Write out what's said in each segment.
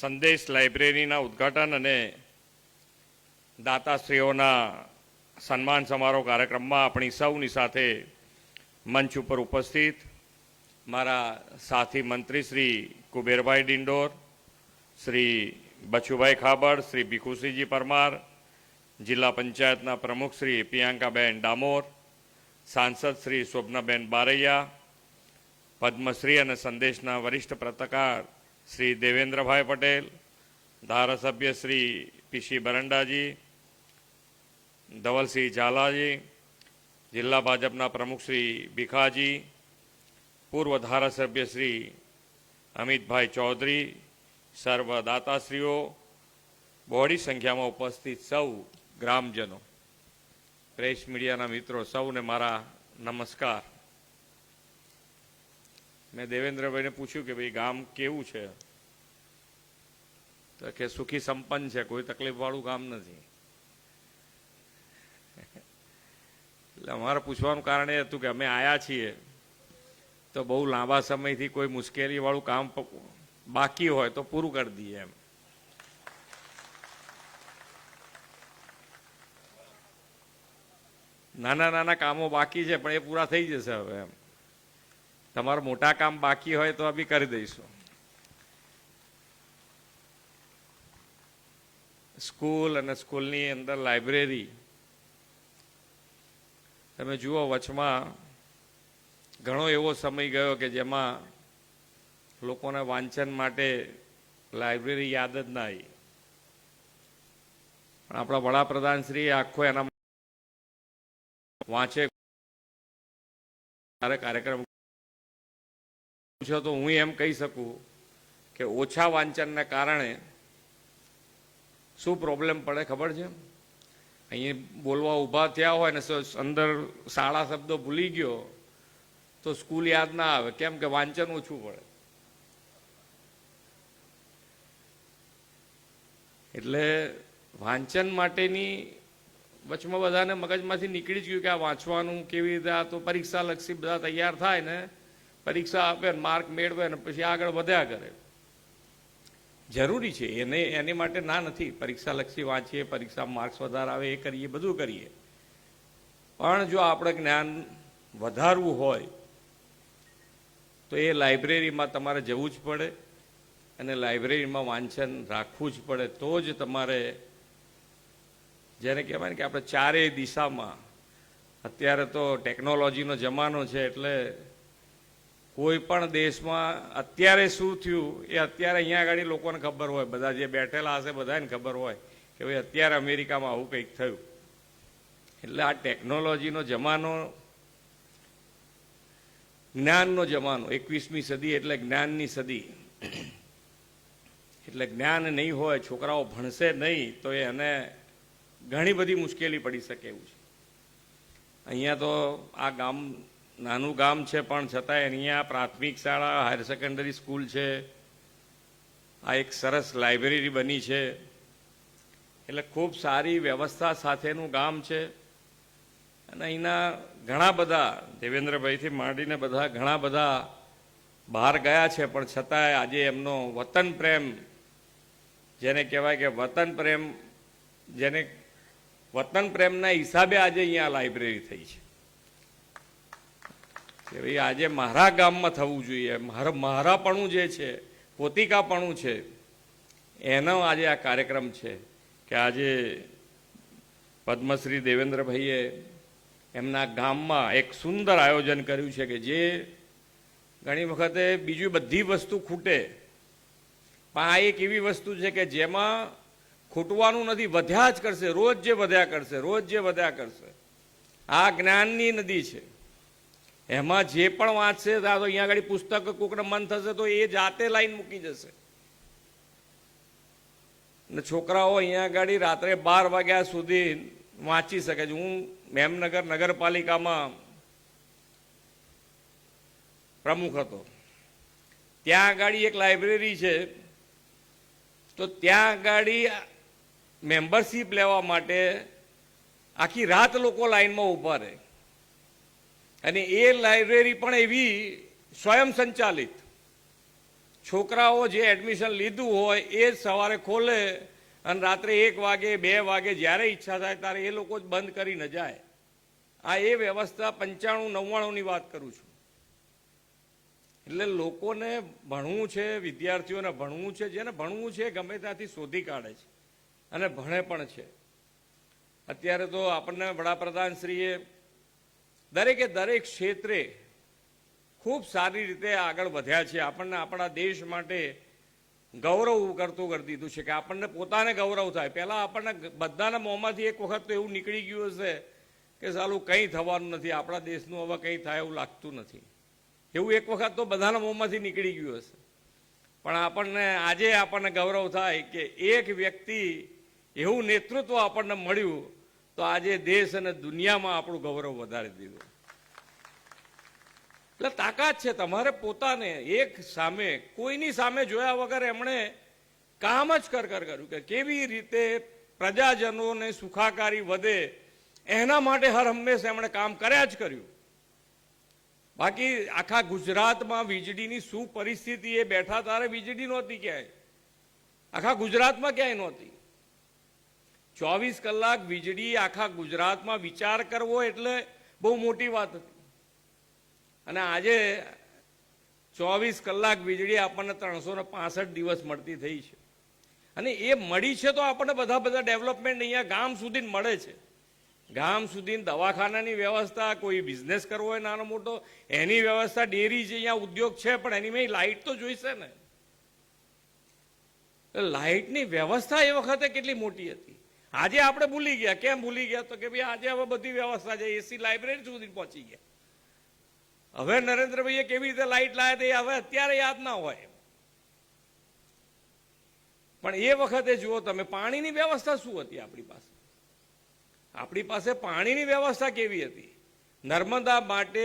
સંદેશ લાઇબ્રેરીના ઉદ્ઘાટન અને દાતાશ્રીઓના સન્માન સમારોહ કાર્યક્રમમાં આપણી સૌની સાથે મંચ ઉપર ઉપસ્થિત મારા સાથી મંત્રી શ્રી કુબેરભાઈ ડિંડોર, શ્રી બચુભાઈ ખાબડ, શ્રી ભીખુસિંહજી પરમાર, જિલ્લા પંચાયતના પ્રમુખ શ્રી પ્રિયંકાબેન ડામોર, સાંસદ શ્રી શોભનાબેન બારૈયા, પદ્મશ્રી અને સંદેશના વરિષ્ઠ પત્રકાર શ્રી દેવેન્દ્રભાઈ પટેલ, ધારાસભ્ય શ્રી પીસી બરંડાજી, ધવલસિંહ ઝાલાજી, જિલ્લા ભાજપના પ્રમુખ શ્રી ભીખાજી, પૂર્વ ધારાસભ્ય શ્રી અમિતભાઈ ચૌધરી, સર્વ દાતાશ્રીઓ, બહોળી સંખ્યામાં ઉપસ્થિત સૌ ગ્રામજનો, પ્રેસ મીડિયાના મિત્રો સૌને મારા નમસ્કાર. મેં દેવેન્દ્રભાઈને પૂછ્યું કે ભાઈ, ગામ કેવું છે? તો કે સુખી સંપન્ન છે, કોઈ તકલીફ વાળું ગામ નથી. એટલે અમારે પૂછવાનું કારણ એ હતું કે અમે આયા છીએ, તો બહુ લાંબા સમયથી કોઈ મુશ્કેલી વાળું કામ બાકી હોય તો પૂરું કરી દઈએ એમ. નાના નાના કામો બાકી છે, પણ એ પૂરા થઈ જશે હવે એમ. તમારું મોટા કામ બાકી હોય તો બી કરી દઈશું. સ્કૂલ અને સ્કૂલની અંદર લાઇબ્રેરી. તમે જુઓ વચમાં ઘણો એવો સમય ગયો કે જેમાં લોકોને વાંચન માટે લાઇબ્રેરી યાદ જ ના આવી પણ આપણા વડાપ્રધાન શ્રી આખો એના વાંચે. કાર્યક્રમ પૂછો તો હું એમ કહી શકું કે ઓછા વાંચનને કારણે શું પ્રોબ્લેમ પડે ખબર છે? અહીંયા બોલવા ઊભા થયા હોય ને અંદર શાળા શબ્દો ભૂલી ગયો, તો સ્કૂલ યાદ ના આવે. કેમ કે વાંચન ઓછું પડે. એટલે વાંચન માટેની વચમાં બધાને મગજમાંથી નીકળી જ ગયું કે આ વાંચવાનું કેવી રીતે, આ તો પરીક્ષા લક્ષી બધા તૈયાર થાય ને. પરીક્ષા આપે માર્ક મેળવે ને પછી આગળ વધ્યા કરે. જરૂરી છે, એને, એની માટે ના નથી. પરીક્ષા લક્ષી વાંચીએ, પરીક્ષા માર્ક્સ વધારે આવે, એ કરીએ, બધું કરીએ. પણ જો આપણે જ્ઞાન વધારવું હોય, તો એ લાઇબ્રેરીમાં તમારે જવું જ પડે અને લાઇબ્રેરીમાં વાંચન રાખવું જ પડે. તો જ તમારે, જેને કહેવાય ને કે આપણે ચારેય દિશામાં, અત્યારે તો ટેકનોલોજીનો જમાનો છે એટલે કોઈ પણ દેશમાં અત્યારે શું થયું, એ અત્યારે અહીંયા આગળ લોકોને ખબર હોય. બધા જે બેઠેલા હશે બધાને ખબર હોય કે ભાઈ અત્યારે અમેરિકામાં આવું કંઈક થયું. એટલે આ ટેકનોલોજીનો જમાનો, જ્ઞાનનો જમાનો, એકવીસમી સદી એટલે જ્ઞાનની સદી. એટલે જ્ઞાન નહીં હોય, છોકરાઓ ભણશે નહીં, તો એને ઘણી બધી મુશ્કેલી પડી શકે એવું છે. અહીંયા તો આ ગામ નાનું ગામ છે, પણ છતાંય અહીંયા પ્રાથમિક શાળા હાયર સેકન્ડરી સ્કૂલ છે. આ એક સરસ લાઇબ્રેરી બની છે. એટલે ખૂબ સારી વ્યવસ્થા સાથેનું ગામ છે. અને અહીંના ઘણા બધા, દેવેન્દ્રભાઈથી માંડીને બધા ઘણા બધા બહાર ગયા છે, પણ છતાંય આજે એમનો વતન પ્રેમ, જેને કહેવાય કે વતન પ્રેમ, જેને વતન પ્રેમના હિસાબે આજે અહીંયા લાઇબ્રેરી થઈ છે. કે ભાઈ આજે મારા ગામમાં થવું જોઈએ. મારા, મારાપણું જે છે, પોતિકાપણું છે, એનો આજે આ કાર્યક્રમ છે કે આજે પદ્મશ્રી દેવેન્દ્રભાઈએ એમના ગામમાં એક સુંદર આયોજન કર્યું છે કે જે ઘણી વખતે બીજી બધી વસ્તુ ખૂટે. પણ આ એક એવી વસ્તુ છે કે જેમાં ખૂટવાનું નથી વધ્યા જ કરશે, રોજ જે વધ્યા કરશે, રોજ જે વધ્યા કરશે. આ જ્ઞાનની નદી છે. એમાં જે પણ વાંચશે, તો અહીંયા આગળ પુસ્તક કોકને મન થશે, તો એ જાતે લાઈન મૂકી જશે. ને છોકરાઓ અહીંયા આગળ રાત્રે બાર વાગ્યા સુધી વાંચી શકે છે. હું મેમનગર નગરપાલિકામાં પ્રમુખ હતો. ત્યાં આગળ એક લાઇબ્રેરી છે. તો ત્યાં આગળ મેમ્બરશીપ લેવા માટે આખી રાત લોકો લાઈનમાં ઊભા રહે. અને એ લાઇબ્રેરી પણ એવી સ્વયં સંચાલિત. છોકરાઓ જે એડમિશન લીધું હોય એ સવારે ખોલે અને રાત્રે એક વાગે, બે વાગે જ્યારે ઈચ્છા થાય ત્યારે એ લોકો જ બંધ કરી ન જાય. આ એ વ્યવસ્થા પંચાણું નવ્વાણુંની વાત કરું છું. એટલે લોકોને ભણવું છે, વિદ્યાર્થીઓને ભણવું છે, જેને ભણવું છે ગમે ત્યાંથી શોધી કાઢે છે અને ભણે પણ છે. અત્યારે તો આપણને વડાપ્રધાનશ્રીએ દરેકે દરેક ક્ષેત્રે ખૂબ સારી રીતે આગળ વધ્યા છે. આપણને આપણા દેશ માટે ગૌરવ કરતું કરી દીધું છે કે આપણને પોતાને ગૌરવ થાય. પહેલાં આપણને બધાના મોંમાંથી એક વખત તો એવું નીકળી ગયું હશે કે સાલું કંઈ થવાનું નથી. આપણા દેશનું હવે કંઈ થાય એવું લાગતું નથી. એવું એક વખત તો બધાના મોંમાંથી નીકળી ગયું હશે. પણ આપણને, આજે આપણને ગૌરવ થાય કે એક વ્યક્તિ એવું નેતૃત્વ આપણને મળ્યું તો આજે દેશ અને દુનિયામાં આપણું ગૌરવ વધારી દીધું. એટલે તાકાત છે તમારે પોતાને એક સામે, કોઈની સામે જોયા વગર એમણે કામ જ કર કર કર્યું કે કેવી રીતે પ્રજાજનોને સુખાકારી વધે, એના માટે હર હંમેશ એમણે કામ કર્યા જ કર્યું. બાકી આખા ગુજરાતમાં વીજળીની શું પરિસ્થિતિ એ બેઠા તારે વીજળી નહોતી ક્યાંય. આખા ગુજરાતમાં ક્યાંય નહોતી. ચોવીસ કલાક વીજળી આખા ગુજરાતમાં વિચાર કરવો એટલે બહુ મોટી વાત હતી. અને આજે ચોવીસ કલાક વીજળી આપણને ત્રણસો દિવસ મળતી થઈ છે. અને એ મળી છે તો આપણને બધા બધા ડેવલપમેન્ટ અહીંયા ગામ સુધી મળે છે. ગામ સુધી દવાખાનાની વ્યવસ્થા, કોઈ બિઝનેસ કરવો હોય નાનો મોટો, એની વ્યવસ્થા, ડેરી છે અહીંયા ઉદ્યોગ છે, પણ એની મેં લાઇટ તો જોઈશે ને. લાઇટની વ્યવસ્થા એ વખતે કેટલી મોટી હતી. આજે આપણે ભૂલી ગયા. કેમ ભૂલી ગયા? તો કે ભાઈ આજે હવે બધી વ્યવસ્થા છે. એસી લાઇબ્રેરી સુધી પહોંચી ગયા. હવે નરેન્દ્રભાઈએ કેવી રીતે લાઇટ લાવ્યા તે હવે અત્યારે યાદ ના હોય પણ એ વખતે જુઓ તમે, પાણીની વ્યવસ્થા શું હતી આપણી પાસે? આપણી પાસે પાણીની વ્યવસ્થા કેવી હતી? નર્મદા માટે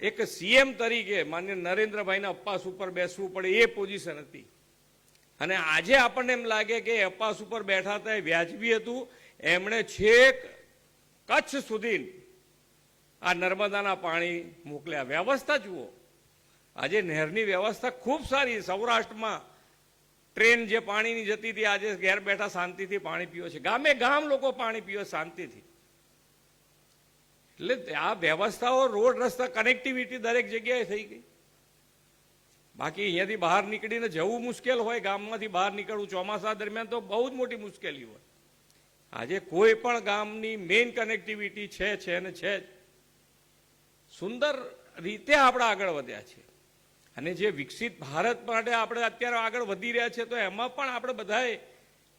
એક સીએમ તરીકે માન્ય નરેન્દ્રભાઈના અપ્પાસ ઉપર બેસવું પડે એ પોઝિશન હતી. અને આજે આપણને એમ લાગે કે અપાસ ઉપર બેઠા હતા એ વ્યાજબી હતું. એમણે છેક કચ્છ સુધી આ નર્મદાના પાણી મોકલ્યા. વ્યવસ્થા જુઓ. આજે નહેરની વ્યવસ્થા ખૂબ સારી. સૌરાષ્ટ્રમાં ટ્રેન જે પાણીની જતી હતી, આજે ઘેર બેઠા શાંતિથી પાણી પીવો છે. ગામે ગામ લોકો પાણી પીવે શાંતિથી. એટલે આ વ્યવસ્થાઓ, રોડ રસ્તા કનેક્ટિવિટી દરેક જગ્યાએ થઈ ગઈ. બાકી અહીંયાથી બહાર નીકળીને જવું મુશ્કેલ હોય, ગામમાંથી બહાર નીકળવું ચોમાસા દરમિયાન તો બહુ જ મોટી મુશ્કેલી હોય. આજે કોઈ પણ ગામની મેઇન કનેક્ટિવિટી છે છે ને છે જ. સુંદર રીતે આપણે આગળ વધ્યા છે અને જે વિકસિત ભારત માટે આપણે અત્યારે આગળ વધી રહ્યા છે તો એમાં પણ આપણે બધાએ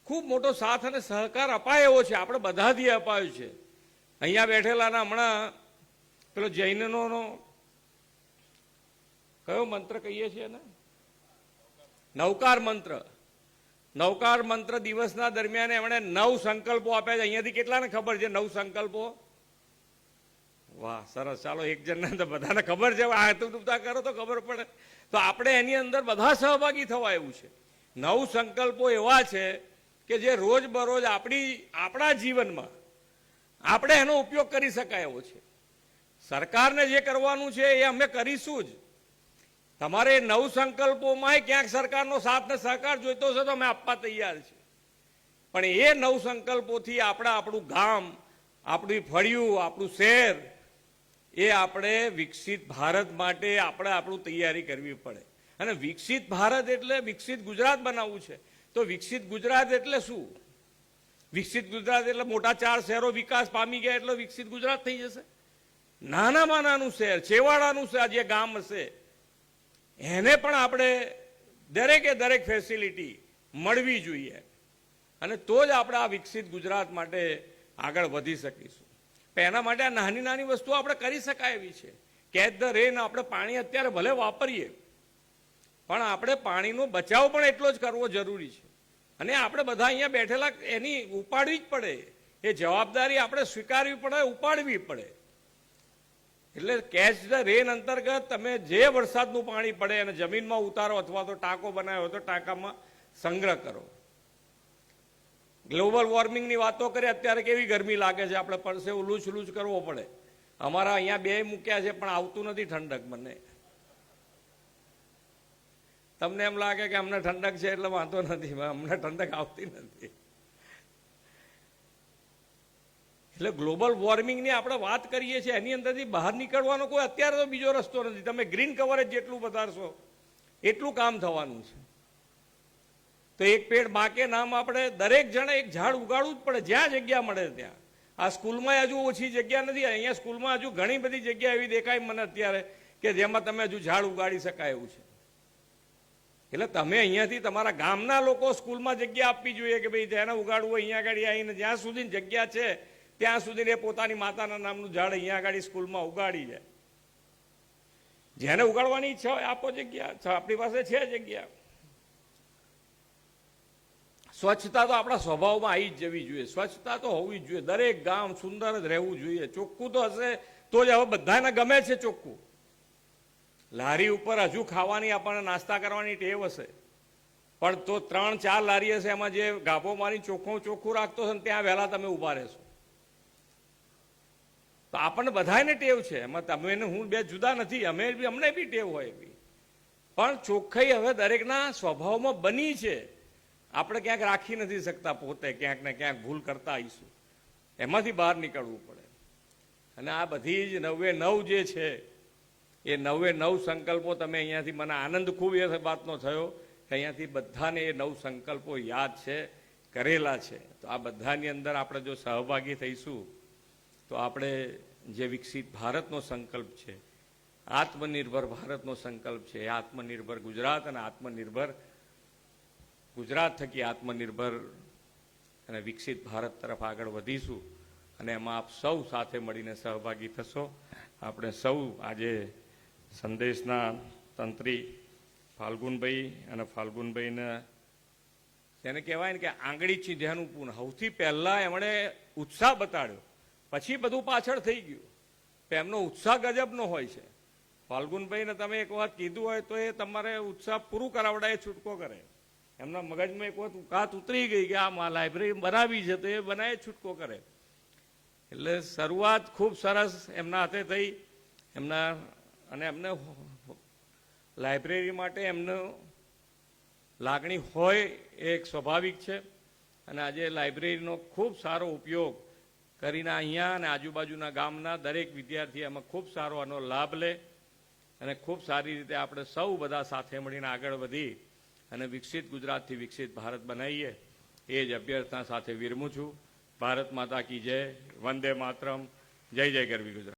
ખૂબ મોટો સાથ અને સહકાર અપાય એવો છે. આપણે બધાથી અપાયો છે. અહીંયા બેઠેલાના હમણાં પેલો જૈનનો કયો મંત્ર કહીએ છીએ ને નવકાર મંત્ર. નવકાર મંત્ર દિવસના દરમિયાન એમણે નવ સંકલ્પો આપ્યા છે. અહીંયાથી કેટલાને ખબર છે? નવ સંકલ્પો? વાહ, સરસ. ચાલો, એક જણને તો બધાને ખબર છે. આ હેતુતા કરો તો ખબર પડે. તો આપણે એની અંદર બધા સહભાગી થવા એવું છે. નવ સંકલ્પો એવા છે કે જે રોજ બરોજ આપણી, આપણા જીવનમાં આપણે એનો ઉપયોગ કરી શકાય એવો છે. સરકારને જે કરવાનું છે એ અમે કરીશું જ. તમારે નવ સંકલ્પોમાં ક્યાંક સરકારનો સાથ ને સહકાર જોઈતો છે તો અમે આપવા તૈયાર છે પણ એ નવ સંકલ્પોથી આપણે આપણું ગામ, આપણી ફળિયું, આપણું શહેર, એ આપણે વિકસિત ભારત માટે આપણે આપણું તૈયારી કરવી પડે. અને વિકસિત ભારત એટલે વિકસિત ગુજરાત બનાવવું છે. તો વિકસિત ગુજરાત એટલે શું? વિકસિત ગુજરાત એટલે મોટા ચાર શહેરો વિકાસ પામી ગયા એટલે વિકસિત ગુજરાત થઈ જશે. નાનામાં નાનું શહેર, છેવાડાનું જે ગામ હશે એને પણ આપણે દરેકે દરેક ફેસિલિટી મળવી જોઈએ. અને તો જ આપણે આ વિકસિત ગુજરાત માટે આગળ વધી શકીશું. એના માટે આ નાની નાની વસ્તુઓ આપણે કરી શકાય એવી છે. કેચ ધ રેન આપણે પાણી અત્યારે ભલે વાપરીએ, પણ આપણે પાણીનો બચાવ પણ એટલો જ કરવો જરૂરી છે. અને આપણે બધા અહીંયા બેઠેલા એની ઉપાડવી જ પડે. એ જવાબદારી આપણે સ્વીકારવી પડે, ઉપાડવી પડે. એટલે કેચ ધ રેન અંતર્ગત તમે જે વરસાદનું પાણી પડે અને જમીનમાં ઉતારો અથવા તો ટાંકો બનાવ્યો તો ટાંકામાં સંગ્રહ કરો. ગ્લોબલ વોર્મિંગની વાતો કરીએ, અત્યારે કેવી ગરમી લાગે છે? આપણે પડશે ઉલુચ લૂચ કરવો પડે. અમારા અહીંયા બે મૂક્યા છે, પણ આવતું નથી ઠંડક મને તમને એમ લાગે કે અમને ઠંડક છે એટલે વાંધો નથી અમને ઠંડક આવતી નથી. એટલે ગ્લોબલ વોર્મિંગની આપણે વાત કરીએ છીએ, એની અંદરથી બહાર નીકળવાનો કોઈ અત્યારે તો બીજો રસ્તો નથી. તમે ગ્રીન કવરેજ જેટલું વધારશો, એટલું કામ થવાનું છે. તો એક પેડ બાકે નામ આપણે દરેક જણે એક ઝાડ ઉગાડવું જ પડે, જ્યાં જગ્યા મળે ત્યાં. આ સ્કૂલમાં હજુ ઓછી જગ્યા નથી, અહીંયા સ્કૂલમાં હજુ ઘણી બધી જગ્યા એવી દેખાય મને અત્યારે કે જેમાં તમે હજુ ઝાડ ઉગાડી શકાય એવું છે. એટલે તમે અહીંયાથી તમારા ગામના લોકો સ્કૂલમાં જગ્યા આપવી જોઈએ કે ભાઈ જેને ઉગાડવું અહીંયા આગળ આવીને જ્યાં સુધી જગ્યા છે ત્યાં સુધી એ પોતાની માતાના નામનું ઝાડ અહીંયા આગળ સ્કૂલમાં ઉગાડી જાય જેને ઉગાડવાની ઈચ્છા હોય આપો જગ્યા આપણી પાસે છે જગ્યા. સ્વચ્છતા તો આપણા સ્વભાવમાં આવી જ જવી જોઈએ. સ્વચ્છતા તો હોવી જ જોઈએ. દરેક ગામ સુંદર જ રહેવું જોઈએ. ચોખ્ખું તો હશે, તો જ હવે બધાને ગમે છે ચોખ્ખું. લારી ઉપર હજુ ખાવાની આપણને નાસ્તા કરવાની ટેવ હશે. પણ તો ત્રણ ચાર લારી હશે, એમાં જે ગાભો મારી ચોખ્ખું ચોખ્ખું રાખતો હશે ને, ત્યાં વહેલા તમે ઊભા રહેશો. તો આપણને બધાને ટેવ છે. એમાં તમે હું બે જુદા નથી. અમે બી, અમને બી ટેવ હોય બી. પણ ચોખ્ખાઈ હવે દરેકના સ્વભાવમાં બની છે. આપણે ક્યાંક રાખી નથી શકતા પોતે, ક્યાંક ને ક્યાંક ભૂલ કરતા આવીશું. એમાંથી બહાર નીકળવું પડે. અને આ બધી જ નવે નવ જે છે, એ નવે નવ સંકલ્પો તમે અહીંયાથી મને આનંદ ખૂબ એ વાતનો થયો કે અહીંયાથી બધાને એ નવ સંકલ્પો યાદ છે, કરેલા છે. તો આ બધાની અંદર આપણે જો સહભાગી થઈશું તો આપણે જે વિકસિત ભારતનો સંકલ્પ છે, આત્મનિર્ભર ભારતનો સંકલ્પ છે આત્મનિર્ભર ગુજરાત અને આત્મનિર્ભર ગુજરાત થકી આત્મનિર્ભર અને વિકસિત ભારત તરફ આગળ વધીશું. અને એમાં આપ સૌ સાથે મળીને સહભાગી થશો. આપણે સૌ આજે સંદેશના તંત્રી ફાલ્ગુનભાઈ અને ફાલ્ગુનભાઈને તેને કહેવાય ને કે આંગળી ચીંધ્યાનું પૂન. સૌથી પહેલાં એમણે ઉત્સાહ બતાડ્યો. પછી બધું પાછળ થઈ ગયું. તો એમનો ઉત્સાહ ગજબનો હોય છે. ફાલ્ગુનભાઈને તમે એક વાત કીધું હોય તો એ તમારે ઉત્સાહ પૂરું કરાવડાય છૂટકો કરે. એમના મગજમાં એક વખત કાત ઉતરી ગઈ કે આ લાઇબ્રેરી બનાવી છે તો એ બનાવે છૂટકો કરે. એટલે શરૂઆત ખૂબ સરસ એમના હાથે થઈ. એમના અને એમને લાઇબ્રેરી માટે એમનો લાગણી હોય એ એક સ્વાભાવિક છે. અને આજે લાઇબ્રેરીનો ખૂબ સારો ઉપયોગ કરીને અહીંયા અને આજુબાજુના ગામના દરેક વિદ્યાર્થી એમાં ખૂબ સારો આનો લાભ લે અને ખૂબ સારી રીતે આપણે સૌ બધા સાથે મળીને આગળ વધી અને વિકસિત ગુજરાતથી વિકસિત ભારત બનાવીએ એ જ અભ્યર્થના સાથે વિરમું છું. ભારત માતા કી જય, વંદે માતરમ. જય જય ગરવી ગુજરાત.